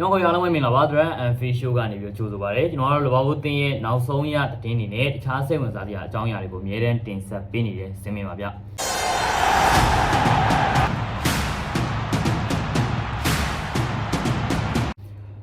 ညောင်ကိုရအောင်မင်္ဂလာပါ Dran and Fish Show ကနေပြီးတော့ကြိုဆိုပါရစေကျွန်တော်တို့လဘာဘူးတင်းရဲ့နောက်ဆုံးရသတင်းတွေနဲ့တခြားစိတ်ဝင်စားစရာအကြောင်းအရာတွေကိုအမြဲတမ်းတင်ဆက်ပေးနေတဲ့ဇင်မင်ပါဗျ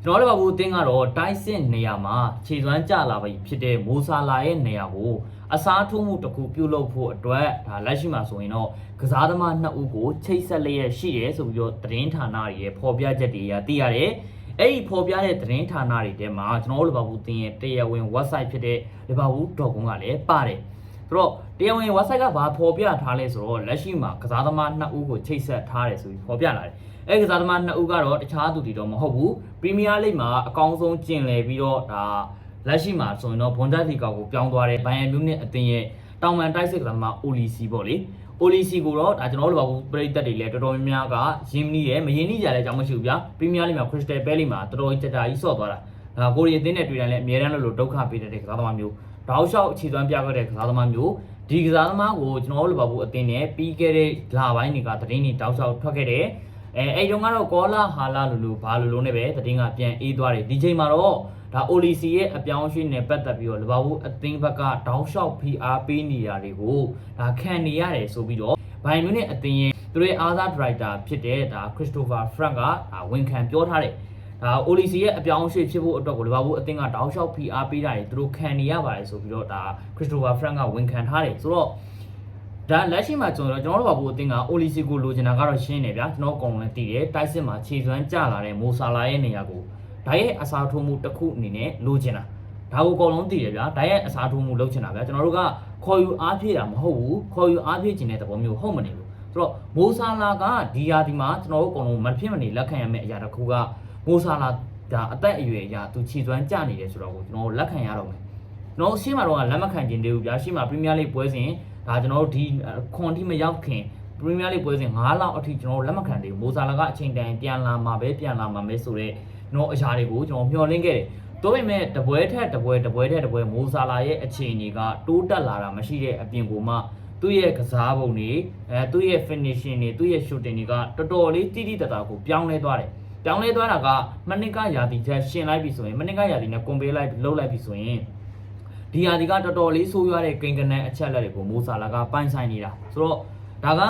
ကျွန်တော်တို့ဘာဘူးတင်းကတော့တိုက်စစ်နေရာမှာခြေစွမ်းကြလာပြီဖြစ်တဲ့မိုးဆာလာရဲ့နေရာကိုအစားထိုးမှုတစ်ခုပြုလုပ်ဖို့အတွက်ဒါလက်ရှိမှာဆိုရင်တော့ကစားသမားနှစ်ဦးကိုချိတ်ဆက်လျက်ရှိတယ်ဆိုပြီးတော့သတင်းဌာနတွေရဲ့ဖော်ပြချက်တွေအရသိရတယ်။ အဲ့ဒီဖော်ပြတဲ့သတင်းဌာနတွေထဲမှာကျွန်တော်တို့လဘာဘူးတင်းရဲ့တရားဝင် website ဖြစ်တဲ့ liverpool.com ကလည်းပါတယ်။ဆိုတော့တရားဝင် website ကဘာဖော်ပြထားလဲဆိုတော့လက်ရှိမှာကစားသမားနှစ်ဦးကိုချိတ်ဆက်ထားတယ်ဆိုပြီးဖော်ပြလာတယ်။အဲ့ဒီကစားသမားနှစ်ဦးကတော့တခြားသူတွေတော့မဟုတ်ဘူး။ပရီးမီးယားလိဂ်မှာအကောင်းဆုံးကျင်လည်ပြီးတော့ဒါလက်ရှိမှာဆိုရင်တော့ဘွန်ဒက်လီဂါကိုပြောင်းသွားတဲ့ဘိုင်ယန်မြူးနစ်အသင်းရဲ့ တောင်ပန်တိုက်စစ်ကစားသမားအိုလီစီပေါ့လေ။အိုလီစီကိုတော့ဒါကျွန်တော်တို့ဘာဘူးပရိသတ်တွေလည်းတော်တော်များများကယင်းမနီးရဲ့မယင်းနီးကြလည်းအကြောင်းမရှိဘူးဗျာ။ပရီးမီးယားလိဂ်မှာခရစ္စတယ်ပဲလီမှာတော်တော်ကြီးကြကြကြီးဆော့သွားတာ။ဒါကိုရီအသင်းနဲ့တွေ့တယ်လည်းအများတန်းလို့လို့ဒုက္ခပေးတဲ့ကစားသမားမျိုးတောက်လျှောက်အခြေသွမ်းပြခဲ့တဲ့ကစားသမားမျိုးဒီကစားသမားကိုကျွန်တော်တို့ဘာဘူးအသင်းနဲ့ပြီးခဲ့တဲ့လပိုင်းတွေကသတင်းတွေတောက်လျှောက်ထွက်ခဲ့တယ်။အဲအဲ့တုန်းကတော့ကောလာဟာလာလူလူဘာလူလူနဲ့ပဲသတင်းကပြန်အေးသွားတယ်ဒီချိန်မှာတော့ ဒါအိုလီစီရဲ့အပြောင်းအရွှေ့နဲ့ပတ်သက်ပြီးတော့လဘာဘူးအသင်းဘက်ကတောက်လျှောက်ဖိအားပေးနေရတွေကိုဒါခံနေရတယ်ဆိုပြီးတော့ဘိုင်မြူနစ်အသင်းရဲ့သူတို့ရဲ့အားစားဒရိုက်တာဖြစ်တဲ့ဒါခရစ္စတိုဖာဖရန့်ကဒါဝန်ခံပြောထားတယ်ဒါအိုလီစီရဲ့အပြောင်းအရွှေ့ဖြစ်ဖို့အတွက်ကိုလဘာဘူးအသင်းကတောက်လျှောက်ဖိအားပေးတာတွေသူတို့ခံနေရပါတယ်ဆိုပြီးတော့ဒါခရစ္စတိုဖာဖရန့်ကဝန်ခံထားတယ်ဆိုတော့ဒါလက်ရှိမှာကျွန်တော်တို့ကျွန်တော်တို့ဘာဘူးအသင်းကအိုလီစီကိုလိုချင်တာကတော့ရှင်းနေဗျာကျွန်တော်အကုန်လုံးသိတယ်တိုက်စစ်မှာခြေစွမ်းကျလာတဲ့မိုဆာလာရဲ့နေရာကို ဒါရဲ့အစားထိုးမှုတစ်ခုအနေနဲ့လိုချင်တာဒါကိုအကုန်လုံးသိတယ်ဗျာဒါရဲ့အစားထိုးမှုလုပ်ချင်တာဗျာကျွန်တော်တို့ကခေါ်ယူအားဖြည့်တာမဟုတ်ဘူးခေါ်ယူအားဖြည့်ခြင်းတဲ့သဘောမျိုးဟုတ်မနေဘူးဆိုတော့မိုဆာလာကဒီယာဒီမှာကျွန်တော်တို့အကုန်လုံးမဖြစ်မနေလက်ခံရမယ့်အရာတစ်ခုကမိုဆာလာဒါအသက်အရွယ်အရာသူခြေစွမ်းကျနေတယ်ဆိုတော့ကိုကျွန်တော်တို့လက်ခံရတော့မယ်ကျွန်တော်ရှင်းမှာတော့လက်မခံခြင်းသေးဘူးဗျာရှင်းမှာပရီးမီးယားလိပွဲစဉ်ဒါကျွန်တော်တို့ဒီခွန်ထိမရောက်ခင်ပရီးမီးယားလိပွဲစဉ်9လောက်အထိကျွန်တော်တို့လက်မခံသေးဘူးမိုဆာလာကအချိန်တန်ပြန်လာမှာပဲပြန်လာမှာပဲဆိုတော့ ကျွန်တော်အရာတွေကိုကျွန်တော်မျှော်လင့်ခဲ့တယ်တော့ပေမဲ့တပွဲထက်တပွဲတပွဲထက်တပွဲမိုဆာလာရဲ့အခြေအနေကတိုးတက်လာတာမရှိတဲ့အပြင်ကိုမှသူ့ရဲ့ကစားပုံတွေအဲသူ့ရဲ့ finishing တွေသူ့ရဲ့ shooting တွေကတော်တော်လေးတိတိတတ်တာကိုပြောင်းလဲသွားတယ်ပြောင်းလဲသွားတာကမနစ်ကယာတီချက်ရှင်လိုက်ပြီဆိုရင်မနစ်ကယာတီနဲ့ compare လိုက်လုပ်လိုက်ပြီဆိုရင်ဒီယာတီကတော်တော်လေးဆိုးရွားတဲ့ကိန်းကနန်းအချက်လက်တွေကိုမိုဆာလာကပိုင်ဆိုင်နေတာဆိုတော့ဒါက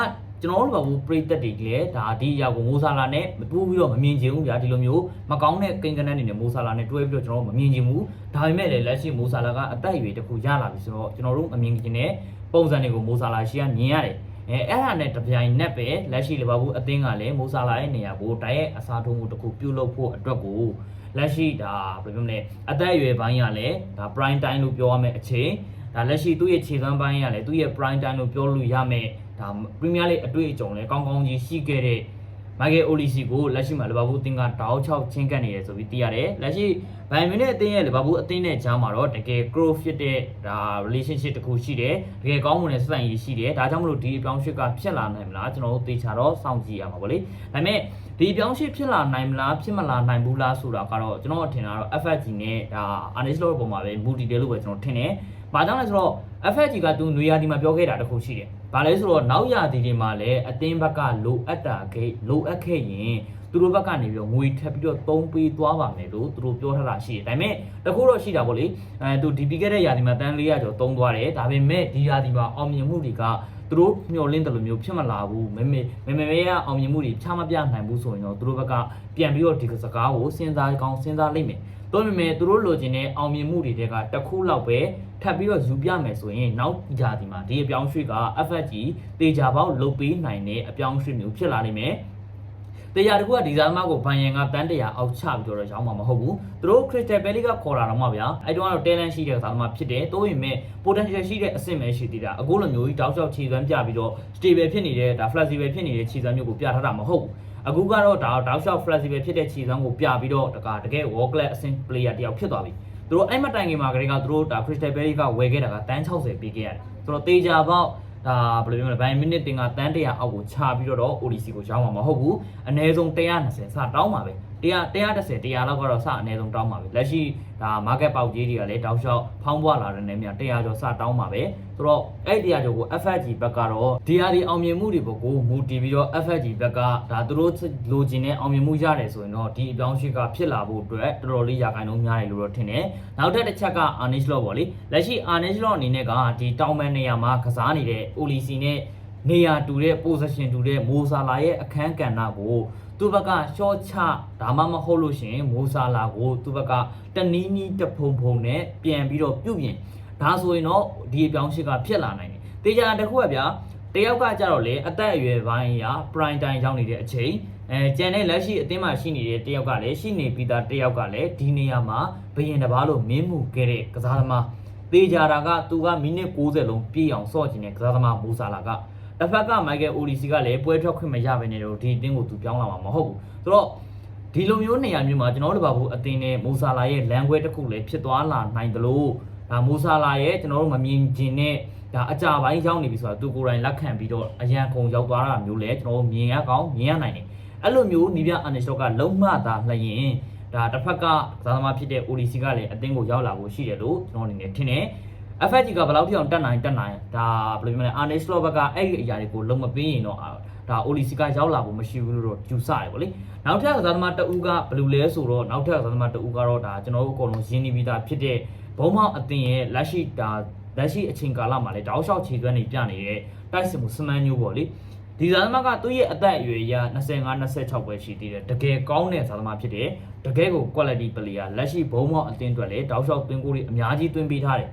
ကျွန်တော်တို့ဘာဘူးပရိသတ်တွေလည်းဒါဒီအရာကိုမိုဆာလာနဲ့မတူပြီးတော့မမြင်ချင်ဘူးဗျာဒီလိုမျိုးမကောင်းတဲ့ကိန်းကနန်းတွေနဲ့မိုဆာလာနဲ့တွဲပြီးတော့ကျွန်တော်တို့မမြင်ချင်ဘူးဒါပေမဲ့လည်းလက်ရှိမိုဆာလာကအသက်အရွယ်တစ်ခုရလာပြီဆိုတော့ကျွန်တော်တို့မမြင်ချင်တဲ့ပုံစံတွေကိုမိုဆာလာရှိကမြင်ရတယ်အဲအဲ့ဒါနဲ့တပြိုင်နက်ပဲလက်ရှိလီဗာပူးအသင်းကလည်းမိုဆာလာရဲ့နေရာကိုတိုက်ရိုက်အစားထိုးမှုတစ်ခုပြုလုပ်ဖို့အတွက်ကိုလက်ရှိဒါဘယ်လိုလဲအသက်အရွယ်ပိုင်းကလည်းဒါ prime time လို့ပြောရမယ့်အချိန်ဒါလက်ရှိသူ့ရဲ့ခြေစွမ်းပိုင်းကလည်းသူ့ရဲ့ prime time လို့ပြောလို့ရမယ့် ဒါပရီးမီးယားလိအတွေ့အကြုံလည်းကောင်းကောင်းကြီးရှိခဲ့တဲ့မိုက်ကယ်အိုလီစီကိုလက်ရှိမှာလီဗာပူးအသင်းကတောက်ချောက်ချင်းကပ်နေတယ်ဆိုပြီးသိရတယ်လက်ရှိဘိုင်မြူနစ်အသင်းရဲ့လီဗာပူးအသင်းနဲ့ကြားမှာတော့တကယ် grow fit တဲ့ဒါ relationship တစ်ခုရှိတယ်တကယ်ကောင်းမွန်တဲ့စတိုင်ကြီးရှိတယ်ဒါကြောင့်မလို့ဒီအပြောင်းအရွှေ့ကဖြစ်လာနိုင်မလားကျွန်တော်တို့သေချာတော့စောင့်ကြည့်ရမှာပေါ့လေဒါပေမဲ့ဒီအပြောင်းအရွှေ့ဖြစ်လာနိုင်မလားဖြစ်မလာနိုင်ဘူးလားဆိုတာကတော့ကျွန်တော်ထင်တာတော့ FFG နဲ့ဒါ Arnis Law ပုံမှာပဲ multi day လို့ပဲကျွန်တော်ထင်တယ်ဘာကြောင့်လဲဆိုတော့ FFG ကသူနွေရာဒီမှာပြောခဲ့တာတခုရှိတယ်။ဘာလဲဆိုတော့နောက်ရာဒီတွေမှာလည်းအတင်းဘက်ကလိုအပ်တာခဲ့လိုအပ်ခဲ့ရင် သူတို့ဘက်ကနေပြီးတော့ငွေထပ်ပြီးတော့သုံးပေးသွားပါမယ်လို့သူတို့ပြောထားတာရှိတယ်။ဒါပေမဲ့တခုတော့ရှိတာပေါ့လေ။အဲသူဒီပြီးခဲ့တဲ့ရာဒီမှာတန်း400ကျော်သုံးသွားတယ်။ဒါပေမဲ့ဒီရာဒီမှာအောင်မြင်မှုတွေကသူတို့မျှော်လင့်တယ်လို့မျိုးဖြစ်မလာဘူး။မမေမမေမေရအောင်မြင်မှုတွေချမပြနိုင်ဘူးဆိုရင်တော့သူတို့ဘက်ကပြန်ပြီးတော့ဒီစကားကိုစဉ်းစားကောင်းစဉ်းစားလိမ့်မယ်။တော့ပေမဲ့သူတို့လိုချင်တဲ့အောင်မြင်မှုတွေတဲကတစ်ခုလောက်ပဲထပ်ပြီးတော့ယူပြမယ်ဆိုရင်နောက်ဂျာဒီမှာဒီအပြောင်းရွှေ့က FFG တေချာပေါက်လုတ်ပေးနိုင်တဲ့အပြောင်းရွှေ့မျိုးဖြစ်လာနိုင်မယ် တရားတကူကဒီဇိုင်းမကိုဘန်ယန်ကတန်းတရာအောက်ချပြီးတော့ရောင်းမှာမဟုတ်ဘူးသူတို့ Crystal Belly ကခေါ်တာတော့မှဗျာအဲ့တော့ကတော့ talent ရှိတဲ့သားသမားဖြစ်တယ်တိုးရင်မဲ့ potential ရှိတဲ့အဆင့်ပဲရှိသေးတာအခုလိုမျိုးကြီးတောက်လျှောက်ခြေစွမ်းပြပြီးတော့ stable ဖြစ်နေတဲ့ဒါ flexible ဖြစ်နေတဲ့ခြေစွမ်းမျိုးကိုပြထားတာမဟုတ်ဘူးအခုကတော့ဒါတောက်လျှောက် flexible ဖြစ်တဲ့ခြေစွမ်းကိုပြပြီးတော့တကတကယ် world class အဆင့် player တယောက်ဖြစ်သွားပြီသူတို့အဲ့မတိုင်ခင်မှာကလေးကသူတို့ဒါ Crystal Belly ကဝယ်ခဲ့တာကတန်း60ပေးခဲ့ရတယ်ဆိုတော့တေချာပေါက် ဒါဘယ်လိုပြောမလဲဘိုင်မိနစ်တင်ကတန်း100အောက်ကိုချပြီးတော့ ODC ကိုရောင်းမှာမဟုတ်ဘူးအနည်းဆုံး120စတောင်းပါပဲ 100 130 100လောက်ကတော့စအနည်းဆုံးတောင်းပါပဲလက်ရှိဒါ market ပေါက်ကြီးတွေကလည်းတောက်လျှောက်ဖောင်းပွားလာတဲ့နေမြ100ကျော်စတောင်းပါပဲဆိုတော့အဲ့100ကျော်ကို FFG ဘက်ကတော့ DR အောင်မြင်မှုတွေဘက်ကိုမူတည်ပြီးတော့ FFG ဘက်ကဒါသူတို့လိုချင်တဲ့အောင်မြင်မှုရတယ်ဆိုရင်တော့ဒီအပြောင်းအရွှေ့ကဖြစ်လာဖို့အတွက်တော်တော်လေးရာခိုင်နှုန်းများတယ်လို့တော့ထင်တယ်နောက်ထပ်တစ်ချက်က Arnish Law ပေါ့လေလက်ရှိ Arnish Law အနေနဲ့ကဒီတောင်ပန်နေရာမှာကစားနေတဲ့ Olisi နဲ့ နေရာတူတဲ့ position တူတဲ့မိုဆာလာရဲ့အခန်းကဏ္ဍကိုသူ့ဘက်ကရှော့ချဒါမှမဟုတ်လို့ရှိရင်မိုဆာလာကိုသူ့ဘက်ကတနီးနီးတဖုံဖုံနဲ့ပြန်ပြီးတော့ပြုတ်ပြင်ဒါဆိုရင်တော့ဒီအပြောင်းအရွှေ့ကဖြစ်လာနိုင်တယ်တေချာတစ်ခုကဗျာတယောက်ကကြတော့လေအသက်အရွယ်ပိုင်းရာ prime time ရောက်နေတဲ့အချိန်အဲကျန်တဲ့လက်ရှိအသင်းမှာရှိနေတဲ့တယောက်ကလည်းရှိနေပြီးသားတယောက်ကလည်းဒီနေရာမှာဘယင်တစ်ပါးလို့မင်းမှုခဲ့တဲ့ကစားသမားတေချာတာကသူကမိနစ်60လုံးပြည့်အောင်စော့ချင်တဲ့ကစားသမားမူဆာလာက တစ်ဖက်ကမိုက်ကယ်အိုလီစီကလည်းပွဲထွက်ခွင့်မရဘဲနဲ့တော့ဒီအတင်းကိုသူပြောင်းလာမှာမဟုတ်ဘူးဆိုတော့ဒီလိုမျိုးနေရာမျိုးမှာကျွန်တော်တို့ဘာဘူးအတင်းနဲ့မိုဆာလာရဲ့လမ်းခွဲတစ်ခုလည်းဖြစ်သွားလာနိုင်တယ်လို့ဒါမိုဆာလာရဲ့ကျွန်တော်တို့မမြင်ကျင်တဲ့ဒါအကြပိုင်းရောက်နေပြီဆိုတာသူကိုယ်တိုင်လက်ခံပြီးတော့အရန်ကုန်ရောက်သွားတာမျိုးလည်းကျွန်တော်တို့မြင်ရကောင်းမြင်ရနိုင်တယ်အဲ့လိုမျိုးနီးပြအန်နစ်ရှော့ကလုံးမသာလျင်ဒါတစ်ဖက်ကသာသမားဖြစ်တဲ့ ODC ကလည်းအတင်းကိုရောက်လာဖို့ရှိတယ်လို့ကျွန်တော်အနေနဲ့ထင်တယ် FFG ကဘယ်လောက်ထိအောင်တက်နိုင်တက်နိုင်ဒါဘယ်လိုပြောမလဲ Arnish Law ဘက်ကအဲ့ဒီအရာတွေကိုလုံးမပေးရင်တော့ဒါ Olisi ကရောက်လာဖို့မရှိဘူးလို့တော့ယူဆရတယ်ဗောလေနောက်ထပ်ကစားသမားတအူးကဘယ်လိုလဲဆိုတော့နောက်ထပ်ကစားသမားတအူးကတော့ဒါကျွန်တော်တို့အကုန်လုံးရင်းနှီးပြီးသားဖြစ်တဲ့ဘုံမောက်အသင်းရဲ့လက်ရှိဒါလက်ရှိအချိန်ကာလမှာလည်းတောက်လျှောက်ခြေသွမ်းနေပြနေတဲ့တိုက်စစ်မှုစမန်ညိုးပေါ့လေဒီဇာသမားကသူ့ရဲ့အသက်အရွယ်ရ25 26ပဲရှိသေးတယ်တကယ်ကောင်းတဲ့ဇာသမားဖြစ်တယ်တကယ်ကို quality player လက်ရှိဘုံမောက်အသင်းအတွက်လည်းတောက်လျှောက်သွင်းကိုတွေအများကြီးသွင်းပေးထားတယ်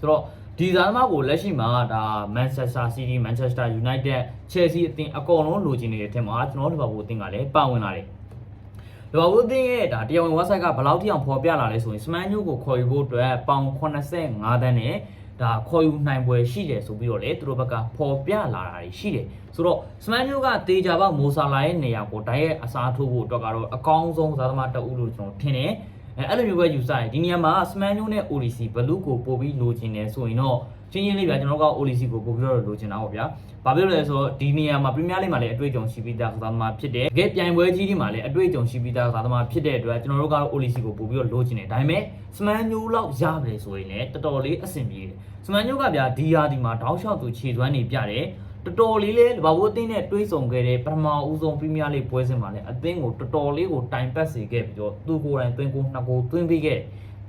ဆိုတော့ဒီဇာတ်မကိုလက်ရှိမှာဒါ Manchester City Manchester United Chelsea အသင်းအကုန်လုံးလိုချင်နေတဲ့အထက်မှာကျွန်တော်တို့ဘာဘူးအသင်းကလည်းပါဝင်လာတယ်။ဒီဘာဘူးအသင်းရဲ့ဒါတရားဝင် website ကဘယ်လောက်ထိအောင်ဖော်ပြလာလဲဆိုရင် Sman New ကိုခေါ်ယူဖို့အတွက်ပေါင်85တန်းနဲ့ဒါခေါ်ယူနိုင်ပွဲရှိတယ်ဆိုပြီးတော့လေသူတို့ဘက်ကဖော်ပြလာတာရှိတယ်ဆိုတော့ Sman New ကတေချာပေါက်မိုဆာလာရဲ့နေရာကိုတိုက်ရိုက်အစားထိုးဖို့အတွက်ကတော့အကောင်းဆုံးဇာတ်သမားတအုပ်လို့ကျွန်တော်ထင်တယ်။ အဲအဲ့လိုမျိုးပဲယူဆရင်ဒီနေရာမှာ Sman New နဲ့ ODC ဘလူးကိုပို့ပြီးလိုချင်တယ်ဆိုရင်တော့ချင်းချင်းလေးဗျာကျွန်တော်တို့က ODC ကိုပို့ပြီးတော့လိုချင်တာပေါ့ဗျာ။ဘာဖြစ်လို့လဲဆိုတော့ဒီနေရာမှာ Premier League မှာလည်းအတွေ့အကြုံရှိပြီးသားကစားသမားဖြစ်တယ်။တကယ်ပြိုင်ပွဲကြီးတွေမှာလည်းအတွေ့အကြုံရှိပြီးသားကစားသမားဖြစ်တဲ့အတွက်ကျွန်တော်တို့ကတော့ ODC ကိုပို့ပြီးတော့လိုချင်တယ်။ဒါပေမဲ့ Sman New လောက်ရပါလေဆိုရင်လည်းတော်တော်လေးအဆင်ပြေတယ်။ Sman New ကဗျာဒီယာဒီမှာတောက်လျှောက်သူခြေသွမ်းနေပြတယ်။ တော်တော်လေးလေးဘာဘူးအသင်းနဲ့တွေးဆောင်ခဲ့တဲ့ပထမဦးဆုံးပရီးမီးယားလိပွဲစဉ်မှာလည်းအသင်းကိုတော်တော်လေးကိုတိုင်ပတ်စေခဲ့ပြီးတော့သူကိုယ်တိုင်သွင်းကိုနှစ်ကိုသွင်းပေးခဲ့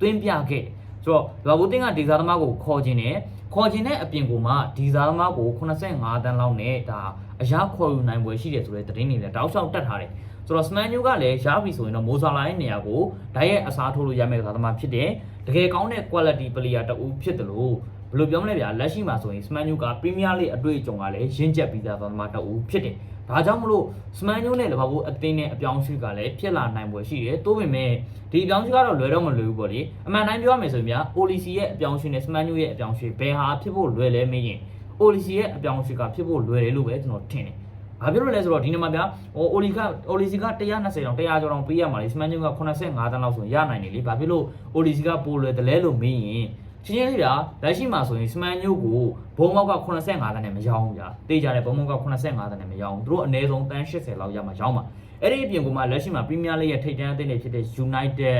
သွင်းပြခဲ့ဆိုတော့ဘာဘူးအသင်းကဒီဇာသမားကိုခေါ်ခြင်းနဲ့ခေါ်ခြင်းနဲ့အပြင်ကိုမှဒီဇာသမားကို85တန်းလောက်နဲ့ဒါအရာခေါ်ယူနိုင်ပွဲရှိတယ်ဆိုတဲ့သတင်းတွေလည်းတောက်လျှောက်တက်ထားတယ်ဆိုတော့ Sman New ကလည်းရပြီဆိုရင်တော့မိုဆာလာရဲ့နေရာကိုဓာတ်ရဲ့အစားထိုးလို့ရမယ့်ကစားသမားဖြစ်တယ်တကယ်ကောင်းတဲ့ quality player တဦးဖြစ်တယ်လို့ ဘယ်လိုပြောမလဲဗျာလက်ရှိမှာဆိုရင် Sman New က Premier League အတွေ့အကြုံကလည်းရင့်ကျက်ပြီးသားသမားတဦးဖြစ်တယ်။ဒါကြောင့်မလို့ Sman New နဲ့လဘာဘူးအသင်းနဲ့အပြောင်းအရွှေ့ကလည်းဖြစ်လာနိုင်ပွဲရှိတယ်။တိုးပေမဲ့ဒီအပြောင်းအရွှေ့ကတော့လွယ်တော့မလွယ်ဘူးပေါ့လေ။အမှန်တိုင်းပြောရမယ်ဆိုရင်ဗျာ Olisi ရဲ့အပြောင်းအရွှေ့နဲ့ Sman New ရဲ့အပြောင်းအရွှေ့ဘယ်ဟာဖြစ်ဖို့လွယ်လဲမေးရင် Olisi ရဲ့အပြောင်းအရွှေ့ကဖြစ်ဖို့လွယ်တယ်လို့ပဲကျွန်တော်ထင်တယ်။ဘာဖြစ်လို့လဲဆိုတော့ဒီနေ့မှာဗျာဟိုအိုလီကအိုလီစီက120တောင်100ကျော်တောင်ပေးရမှာလေစမန်ညုံက85တန်းလောက်ဆိုရင်ရနိုင်တယ်လေဘာဖြစ်လို့အိုလီစီကပိုလွယ်တယ်လဲလို့မေးရင် ချင်းချင်းလေးဗျာလက်ရှိမှာဆိုရင်စမန်ညုံကိုဘုံမောက်က85တန်းနဲ့မရောင်းဘူးဗျာတေးကြတယ်ဘုံမောက်က85တန်းနဲ့မရောင်းဘူးသူတို့အနည်းဆုံးတန်း80လောက်ရမှာရောင်းမှာအဲ့ဒီအပြင်ကမှလက်ရှိမှာပရီးမီးယားလိရဲ့ထိပ်တန်းအသင်းတွေဖြစ်တဲ့ United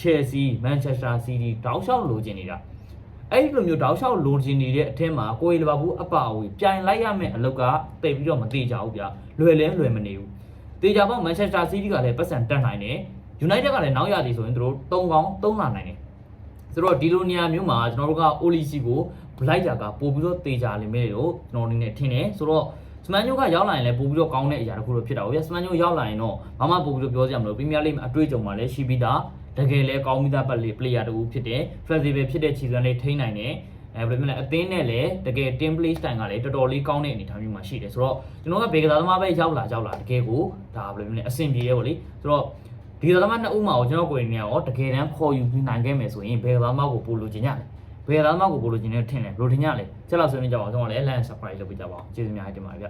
Chelsea Manchester City တောက်လျှောက်လိုချင်နေတာအဲ့ဒီလိုမျိုးတောက်လျှောက်လိုချင်နေတဲ့အထက်မှာကိုယ်လီဗာပူးအပါအဝင်ပြိုင်လိုက်ရမယ့်အလုပ်ကတိတ်ပြီးတော့မသေးကြဘူးဗျာလွယ်လဲလွယ်မနေဘူးတေချာပေါက်မန်ချက်စတာစီးတီးကလည်းပတ်စံတက်နိုင်တယ်ယူနိုက်တက်ကလည်းနောက်ရသည်ဆိုရင်သူတို့၃កောင်း၃လာနိုင်တယ် ဆိုတော့ဒီလိုနေရာမျိုးမှာကျွန်တော်တို့က OLC ကိုလိုက်တာကပို့ပြီးတော့တေချာလိမ့်မယ်လို့ကျွန်တော်အနေနဲ့ထင်တယ်ဆိုတော့စမန်ညိုကရောက်လာရင်လည်းပို့ပြီးတော့ကောင်းတဲ့အရာတစ်ခုလို့ဖြစ်တာပေါ့ဗျာစမန်ညိုရောက်လာရင်တော့ဘာမှပို့ပြီးတော့ပြောစရာမလိုပရီးမီးယားလိဂ်မှာအတွေ့အကြုံမှာလည်းရှိပြီးသားတကယ်လည်းကောင်းပြီးသားပတ်လေ player တူဖြစ်တယ် flexible ဖြစ်တဲ့ခြေစွမ်းလေးထိန်းနိုင်တယ်အဲဘယ်လိုလဲအသင်းနဲ့လည်းတကယ် team play style ကလည်းတော်တော်လေးကောင်းတဲ့အနေအထားမျိုးမှာရှိတယ်ဆိုတော့ကျွန်တော်ကဘေကစားသမားပဲရောက်လာရောက်လာတကယ်ကိုဒါဘယ်လိုလဲအဆင်ပြေရဲပေါ့လေဆိုတော့ ဒီကစားသမားနှစ်ဦးမှာတော့ကျွန်တော်ကိုယ်နေရောတကယ်တမ်းခေါ်ယူနိုင်ခဲ့မယ်ဆိုရင်ဘေကစားသမားကိုပို့လို့ခြင်းရတယ်ဘေကစားသမားကိုပို့လို့ခြင်းနဲ့ထင်တယ်ဘယ်လိုထင်ကြလဲချက်လောက်ဆွေးနွေးကြပါအောင်ကျွန်တော်လည်း land surprise လုပ်ပေးကြပါအောင်ကျေးဇူးများတင်ပါတယ်ဗျ